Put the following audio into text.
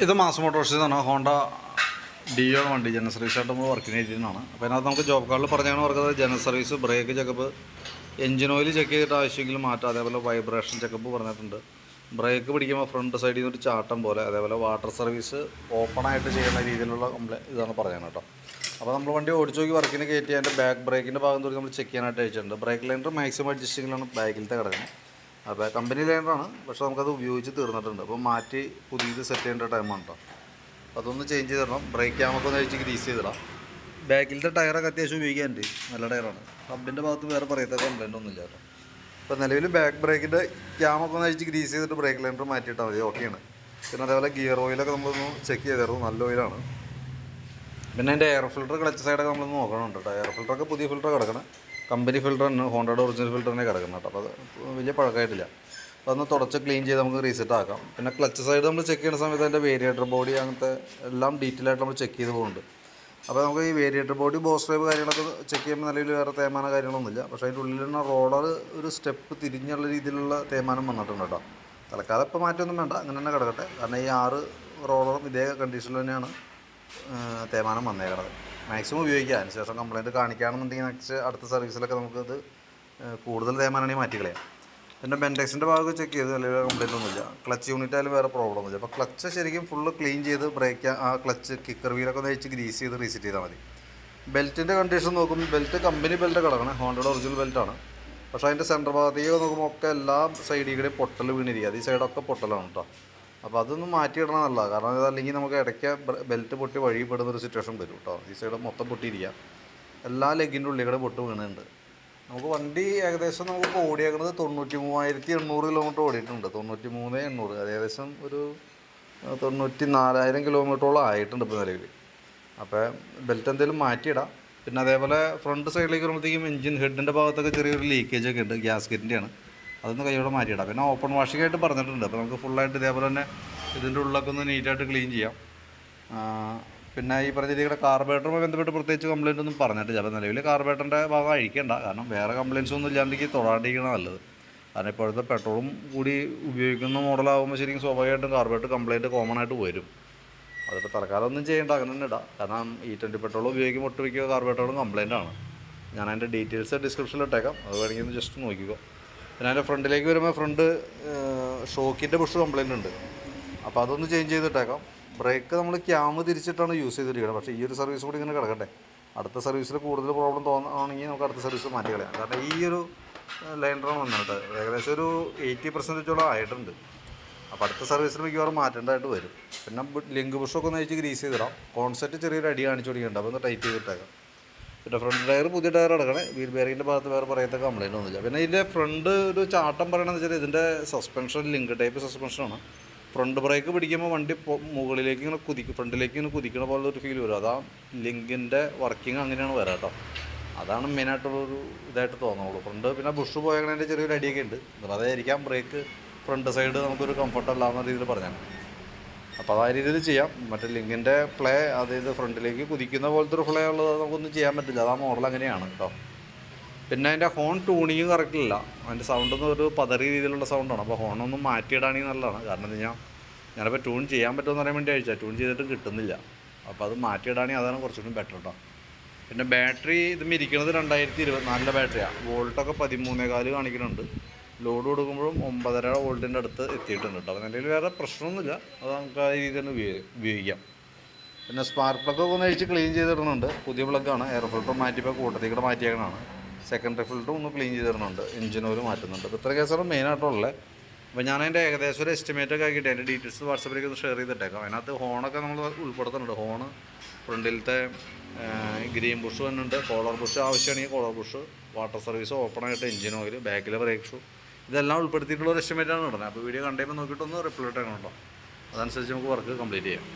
ഇത് മാസ് മോട്ടോഴ്സിൽ നിന്നാണ് ഹോണ്ട ഡിയോ വണ്ടി. ജനറൽ സർവീസ് ആയിട്ട് നമ്മൾ വർക്കിംഗ് ചെയ്തിരുന്നതാണ്. അപ്പോൾ അതിനകത്ത് നമുക്ക് ജോബ് കാർഡിൽ പറഞ്ഞാണ് പറയുന്നത് general service brake checkup engine oil check ചെയ്തിട്ട് ആവശ്യമെങ്കിൽ മാറ്റാം. അതേപോലെ വൈബ്രേഷൻ ചെക്കപ്പ് പറഞ്ഞിട്ടുണ്ട്. ബ്രേക്ക് പിടിക്കുമ്പോൾ ഫ്രണ്ട് സൈഡിൽ നിന്ന് ഒരു ചാട്ടം പോലെ അതേപോലെ വാട്ടർ സർവീസ് ഓപ്പൺ ആയിട്ട് ചെയ്യുന്ന രീതിയിലുള്ള കംപ്ലൈ ഇതാണ് പറയുന്നത് കേട്ടോ. അപ്പോൾ നമ്മൾ വണ്ടി ഓടിച്ചു നോക്കി വർക്കിന് കയറ്റി അതിന്റെ ബാക്ക് ബ്രേക്കിന്റെ ഭാഗം തോന്നി നമ്മൾ ചെക്ക് ചെയ്യാനായിട്ട് അയച്ചിട്ടുണ്ട്. ബ്രേക്ക് ലൈനർ മാക്സിമം അഡ്ജസ്റ്റിങ്ങിലാണ് ബാക്കിലത്തെ കിടക്കുന്നത്. അപ്പോൾ കമ്പനി ലൈനറാണ് പക്ഷേ നമുക്കത് ഉപയോഗിച്ച് തീർന്നിട്ടുണ്ട്. അപ്പോൾ മാറ്റി പുതിയത് സെറ്റ് ചെയ്യേണ്ട ടൈമാണ് കേട്ടോ അതൊന്ന് ചേഞ്ച് ചെയ്ത് തരണം ബ്രേക്ക് ക്യാമൊക്കെ ഒന്ന് അഴിച്ച് ഗ്രീസ് ചെയ്തിടാം. ബാക്കിലത്തെ ടയറൊക്കെ അത്യാവശ്യം ഉപയോഗിക്കാനുണ്ട്. നല്ല ടയറാണ് ഹബിന്റെ ഭാഗത്ത് വേറെ പറയത്ത കംപ്ലൈന്റ് ഒന്നുമില്ല കേട്ടോ അപ്പോൾ നിലവിൽ ബാക്ക് ബ്രേക്കിന്റെ ക്യാമൊക്കെ ഒന്ന് അഴിച്ച് ഗ്രീസ് ചെയ്തിട്ട് ബ്രേക്ക് ലൈനർ മാറ്റിയിട്ടാൽ മതി. ഓക്കെയാണ് പിന്നെ അതേപോലെ ഗിയർ ഓയിലൊക്കെ നമ്മളൊന്ന് ചെക്ക് ചെയ്തായിരുന്നു നല്ല ഓയിലാണ് പിന്നെ അതിന്റെ എയർ ഫിൽറ്റർ ക്ലച്ച് സൈഡൊക്കെ നമ്മളൊന്ന് നോക്കണമുണ്ട് കേട്ടോ എയർ ഫിൽറ്ററൊക്കെ പുതിയ ഫിൽറ്റർ കിടക്കണം. കമ്പനി ഫിൽറ്റർ തന്നെ ഹോണ്ടയുടെ ഒറിജിനൽ ഫിൽറ്റർ തന്നെ കിടക്കുന്നത് കേട്ടോ. അപ്പോൾ അത് വലിയ പഴക്കമായിട്ടില്ല. അപ്പോൾ അതൊന്ന് തുടച്ച് ക്ലീൻ ചെയ്ത് നമുക്ക് റീസെറ്റ് ആക്കാം. പിന്നെ ക്ലച്ച് സൈഡ് നമ്മൾ ചെക്ക് ചെയ്യുന്ന സമയത്ത് അതിന്റെ വേരിയേറ്റർ ബോഡി അങ്ങനത്തെ എല്ലാം ഡീറ്റെയിൽ ആയിട്ട് നമ്മൾ ചെക്ക് ചെയ്ത് പോകുന്നുണ്ട്. അപ്പോൾ നമുക്ക് ഈ വേരിയേറ്റർ ബോഡി ബോസ് ഡ്രൈവ് കാര്യങ്ങളൊക്കെ ചെക്ക് ചെയ്യുമ്പോൾ നിലവിൽ വേറെ തേമാന കാര്യങ്ങളൊന്നുമില്ല. പക്ഷേ അതിന്റെ ഉള്ളിലുള്ള റോളർ ഒരു സ്റ്റെപ്പ് തിരിഞ്ഞുള്ള രീതിയിലുള്ള തേമാനം വന്നിട്ടുണ്ട് കേട്ടോ. തൽക്കാലം ഇപ്പോൾ മാറ്റമൊന്നും വേണ്ട അങ്ങനെ തന്നെ കിടക്കട്ടെ. കാരണം ഈ ആറ് റോളറും ഇതേ കണ്ടീഷനിൽ തന്നെയാണ് തേമാനം വന്നേക്കണത്. മാക്സിമം ഉപയോഗിക്കുക അതിനുശേഷം കംപ്ലയിന്റ് കാണിക്കുകയാണെന്നുണ്ടെങ്കിൽ നെക്സ്റ്റ് അടുത്ത സർവീസിലൊക്കെ നമുക്കത് കൂടുതൽ തേമാനാണെങ്കിൽ മാറ്റിക്കളയാം പിന്നെ ബെൻഡെക്സിന്റെ ഭാഗം ചെക്ക് ചെയ്ത് നിലവിൽ കംപ്ലയിന്റ് ഒന്നുമില്ല. ക്ലച്ച് യൂണിറ്റ് ആയാലും വേറെ പ്രോബ്ലം ഒന്നുമില്ല. അപ്പോൾ ക്ലച്ച് ശരിക്കും ഫുള്ള് ക്ലീൻ ചെയ്ത് ബ്രേക്ക് ആ ക്ലച്ച് കിക്കർ വീലൊക്കെ ഒന്ന് വെച്ച് ഗ്രീസ് ചെയ്ത് റീസെറ്റ് ചെയ്താൽ മതി. ബെൽറ്റിന്റെ കണ്ടീഷൻ നോക്കുമ്പോൾ ബെൽറ്റ് കമ്പനി ബെൽറ്റ് കിടക്കണം. ഹോണ്ടയുടെ ഒറിജിനൽ ബെൽറ്റാണ് പക്ഷേ അതിന്റെ സെന്റർ ഭാഗത്തേക്ക് നോക്കുമ്പോൾ ഒക്കെ എല്ലാ സൈഡിൽ കൂടെ പൊട്ടൽ വീണിരിക്കുക അത് ഈ സൈഡൊക്കെ പൊട്ടലാണ് കേട്ടോ അപ്പോൾ അതൊന്നും മാറ്റിയിടണം നല്ലതാണ് കാരണം അതല്ലെങ്കിൽ നമുക്ക് ഇടയ്ക്ക് ബെൽറ്റ് പൊട്ടി വഴി പെടുന്ന ഒരു സിറ്റുവേഷൻ വരും കേട്ടോ ഈ സൈഡ് മൊത്തം പൊട്ടിയിരിക്കുക എല്ലാ ലെഗിന്റെ ഉള്ളിൽ കൂടെ പൊട്ട് വീണുണ്ട്. നമുക്ക് വണ്ടി ഏകദേശം നമുക്ക് ഓടിയേക്കുന്നത് തൊണ്ണൂറ്റി മൂവായിരത്തി എണ്ണൂറ് കിലോമീറ്റർ ഓടിയിട്ടുണ്ട്. തൊണ്ണൂറ്റി മൂന്ന് എണ്ണൂറ്. അത് ഏകദേശം ഒരു തൊണ്ണൂറ്റി നാലായിരം കിലോമീറ്ററോളം ആയിട്ടുണ്ട് ഇപ്പോൾ നിലവിൽ അപ്പോൾ ബെൽറ്റ് എന്തെങ്കിലും മാറ്റിയിടാം. പിന്നെ അതേപോലെ ഫ്രണ്ട് സൈഡിലേക്ക് വരുമ്പോഴത്തേക്കും എഞ്ചിൻ ഹെഡിന്റെ ഭാഗത്തൊക്കെ ചെറിയൊരു ലീക്കേജ് ഒക്കെ ഉണ്ട്. ഗ്യാസ്കറ്റിന്റെയാണ് അതൊന്ന് കൈയോടെ മാറ്റിയിടാം. പിന്നെ ഓപ്പൺ വാഷിങ്ങായിട്ട് പറഞ്ഞിട്ടുണ്ട്. അപ്പോൾ നമുക്ക് ഫുള്ളായിട്ട് ഇതേപോലെ തന്നെ ഇതിന്റെ ഉള്ളിലൊക്കെ ഒന്ന് നീറ്റായിട്ട് ക്ലീൻ ചെയ്യാം. പിന്നെ ഈ പറഞ്ഞ രീതിയുടെ കാർബേറ്ററുമായി ബന്ധപ്പെട്ട് പ്രത്യേകിച്ച് കംപ്ലയിന്റ് ഒന്നും പറഞ്ഞിട്ടില്ല. അപ്പോൾ നിലവിൽ കാർബേറ്ററിന്റെ ഭാഗം അഴിക്കേണ്ട. കാരണം വേറെ കംപ്ലയിൻസ് ഒന്നും ഇല്ലാണ്ടെങ്കിൽ തൊടാണ്ടിരിക്കണം നല്ലത്. കാരണം ഇപ്പോഴത്തെ പെട്രോളും കൂടി ഉപയോഗിക്കുന്ന മോഡലാകുമ്പോൾ ശരിക്കും സ്വാഭാവികമായിട്ടും കാർബേറ്റർ കംപ്ലയിന്റ് കോമൺ ആയിട്ട് വരും. അതിപ്പോൾ തൽക്കാലം ഒന്നും ചെയ്യേണ്ട അങ്ങനെ തന്നെ ഇടാം. കാരണം ഈ ട്വന്റി പെട്രോൾ ഉപയോഗിക്കുമ്പോൾ ഒട്ടുമിക്ക കാർബേറ്ററും കംപ്ലയിന്റ് ആണ്. ഞാൻ അതിന്റെ ഡീറ്റെയിൽസ് ഡിസ്ക്രിപ്ഷനിൽ ഇട്ടേക്കാം. അത് വേണമെങ്കിൽ ഒന്ന് ജസ്റ്റ് നോക്കിക്കോ. പിന്നെ അതിന്റെ ഫ്രണ്ടിലേക്ക് വരുമ്പോൾ ഫ്രണ്ട് ഷോക്കിന്റെ ബുഷ് കംപ്ലയിന്റ് ഉണ്ട്. അപ്പോൾ അതൊന്ന് ചേഞ്ച് ചെയ്തിട്ടേക്കാം. ബ്രേക്ക് നമ്മൾ ക്യാമ് തിരിച്ചിട്ടാണ് യൂസ് ചെയ്തിരിക്കുന്നത് പക്ഷേ ഈ ഒരു സർവീസ് കൂടി ഇങ്ങനെ കിടക്കട്ടെ അടുത്ത സർവീസിൽ കൂടുതൽ പ്രോബ്ലം തോന്നുകയാണെങ്കിൽ നമുക്ക് അടുത്ത സർവീസ് മാറ്റി കളയാം. കാരണം ഈ ഒരു ലൈൻഡറാണ് വന്നിട്ട് ഏകദേശം ഒരു എയ്റ്റി പെർസെന്റേജോളം ആയിട്ടുണ്ട്. അപ്പോൾ അടുത്ത സർവീസിൽ മിക്കവാറും മാറ്റേണ്ടതായിട്ട് വരും. പിന്നെ ലിങ്ക് ബുഷൊക്കെ ഒന്ന് അയച്ച് ഗ്രീസ് ചെയ്തിടാം. കോൺസെപ്റ്റ് ചെറിയൊരു അടി കാണിച്ചു കൊടുക്കുന്നുണ്ട്. അപ്പോൾ ഒന്ന് ടൈറ്റ് ചെയ്തിട്ടേക്കാം. പിന്നെ ഫ്രണ്ട് ടയർ പുതിയ ടയർ അടക്കണേ വീൽ ബെയറിങ്ങിന്റെ ഭാഗത്ത് വേറെ പറയത്തെ കംപ്ലൈന്റ് ഒന്നുമില്ല. പിന്നെ ഇതിന്റെ ഫ്രണ്ട് ഒരു ചാട്ടം പറയണമെന്ന് വെച്ചാൽ ഇതിന്റെ സസ്പെൻഷൻ ലിങ്ക് ടൈപ്പ് സസ്പെൻഷനാണ് ഫ്രണ്ട് ബ്രേക്ക് പിടിക്കുമ്പോൾ വണ്ടി മുകളിലേക്ക് ഇങ്ങനെ കുതിക്കും. ഫ്രണ്ടിലേക്ക് ഇങ്ങനെ കുതിക്കണ പോലെ ഒരു ഫീൽ വരും. അതാ ലിങ്കിന്റെ വർക്കിംഗ് അങ്ങനെയാണ് വരാം കേട്ടോ അതാണ് മെയിനായിട്ടുള്ളൊരു ഇതായിട്ട് തോന്നുള്ളൂ ഫ്രണ്ട് പിന്നെ ബുഷ് പോയതിന്റെ ചെറിയൊരു അടിയൊക്കെ ഉണ്ട്. അതായിരിക്കാം ബ്രേക്ക് ഫ്രണ്ട് സൈഡ് നമുക്കൊരു കംഫർട്ട് അല്ലാവുന്ന രീതിയിൽ പറഞ്ഞാൽ അപ്പോൾ അതായത് രീതിയിൽ ചെയ്യാം. മറ്റേ ലിങ്കിന്റെ പ്ലേ അതായത് ഫ്രണ്ടിലേക്ക് കുതിക്കുന്ന പോലത്തെ ഒരു പ്ലേ ഉള്ളത് നമുക്കൊന്നും ചെയ്യാൻ പറ്റില്ല. അതാ മോഡൽ അങ്ങനെയാണ് കേട്ടോ പിന്നെ അതിന്റെ ഹോൺ ട്യൂണിങ് കറക്റ്റില്ല അതിന്റെ സൗണ്ടൊന്നും ഒരു പതറിയ രീതിയിലുള്ള സൗണ്ടാണ് അപ്പോൾ ഹോണൊന്നും മാറ്റിയിടാണെങ്കിൽ നല്ലതാണ്. കാരണം എന്താ ഞാൻ ഞാനിപ്പോൾ ട്യൂൺ ചെയ്യാൻ പറ്റുമെന്ന് അറിയാൻ വേണ്ടി അയച്ചാൽ ട്യൂൺ ചെയ്തിട്ട് കിട്ടുന്നില്ല. അപ്പോൾ അത് മാറ്റിയിടാണെങ്കിൽ അതാണ് കുറച്ചുകൂടി ബെറ്റർ കേട്ടോ പിന്നെ ബാറ്ററി ഇത് ഇരിക്കുന്നത് രണ്ടായിരത്തി ഇരുപത്തിനാലിന്റെ ബാറ്ററിയാണ് വോൾട്ടൊക്കെ പതിമൂന്നേകാൽ കാണിക്കുന്നുണ്ട്. ലോഡ് കൊടുക്കുമ്പോഴും ഒമ്പതര വോൾട്ടിന്റെ അടുത്ത് എത്തിയിട്ടുണ്ട് കേട്ടോ. അപ്പം നിലയിൽ വേറെ പ്രശ്നമൊന്നുമില്ല. അത് നമുക്ക് ആ രീതിയിൽ തന്നെ ഉപയോഗി- ഉപയോഗിക്കാം. പിന്നെ സ്പാർക്ക് പ്ലഗ് ഒന്ന് അഴിച്ച് ക്ലീൻ ചെയ്തിടുന്നുണ്ട്. പുതിയ പ്ലഗാണ് എയർ ഫിൽട്ടർ മാറ്റിയപ്പോൾ കൂട്ടത്തിൽ കൂടെ സെക്കൻഡറി ഫിൽറ്ററും ഒന്ന് ക്ലീൻ ചെയ്തിടുന്നുണ്ട്. എഞ്ചിൻ ഓയിൽ മാറ്റുന്നുണ്ട്. അപ്പോൾ ഇത്ര കേസാണ് മെയിനായിട്ടുള്ളത് അപ്പോൾ ഞാൻ അതിന്റെ ഏകദേശം ഒരു എസ്റ്റിമേറ്റ് ഒക്കെ ആക്കിയിട്ട് അതിന്റെ ഡീറ്റെയിൽസ് വാട്സപ്പിലേക്ക് ഒന്ന് ഷെയർ ചെയ്തിട്ടേക്കാം. അതിനകത്ത് ഹോണൊക്കെ നമ്മൾ ഉൾപ്പെടുത്തുന്നുണ്ട്. ഹോണ് ഫ്രണ്ടിലത്തെ ഗ്രീൻ ബുഷ് തന്നെ ഉണ്ട് കോളർ ബുഷ് ആവശ്യമാണെങ്കിൽ collar bush water service open ആയിട്ട് എഞ്ചിൻ ഓയിൽ ബാക്കിലെ ബ്രേക്ക് ഷൂ ഇതെല്ലാം ഉൾപ്പെടുത്തിയിട്ടുള്ള ഒരു എസ്റ്റിമേറ്റാണ് ഇടുന്നത് അപ്പോൾ വീഡിയോ കണ്ടപ്പോൾ നോക്കിയിട്ടൊന്ന് റിപ്ലൈ ഇട്ടേക്കണം കേട്ടോ അതനുസരിച്ച് നമുക്ക് വർക്ക് കംപ്ലീറ്റ് ചെയ്യാം.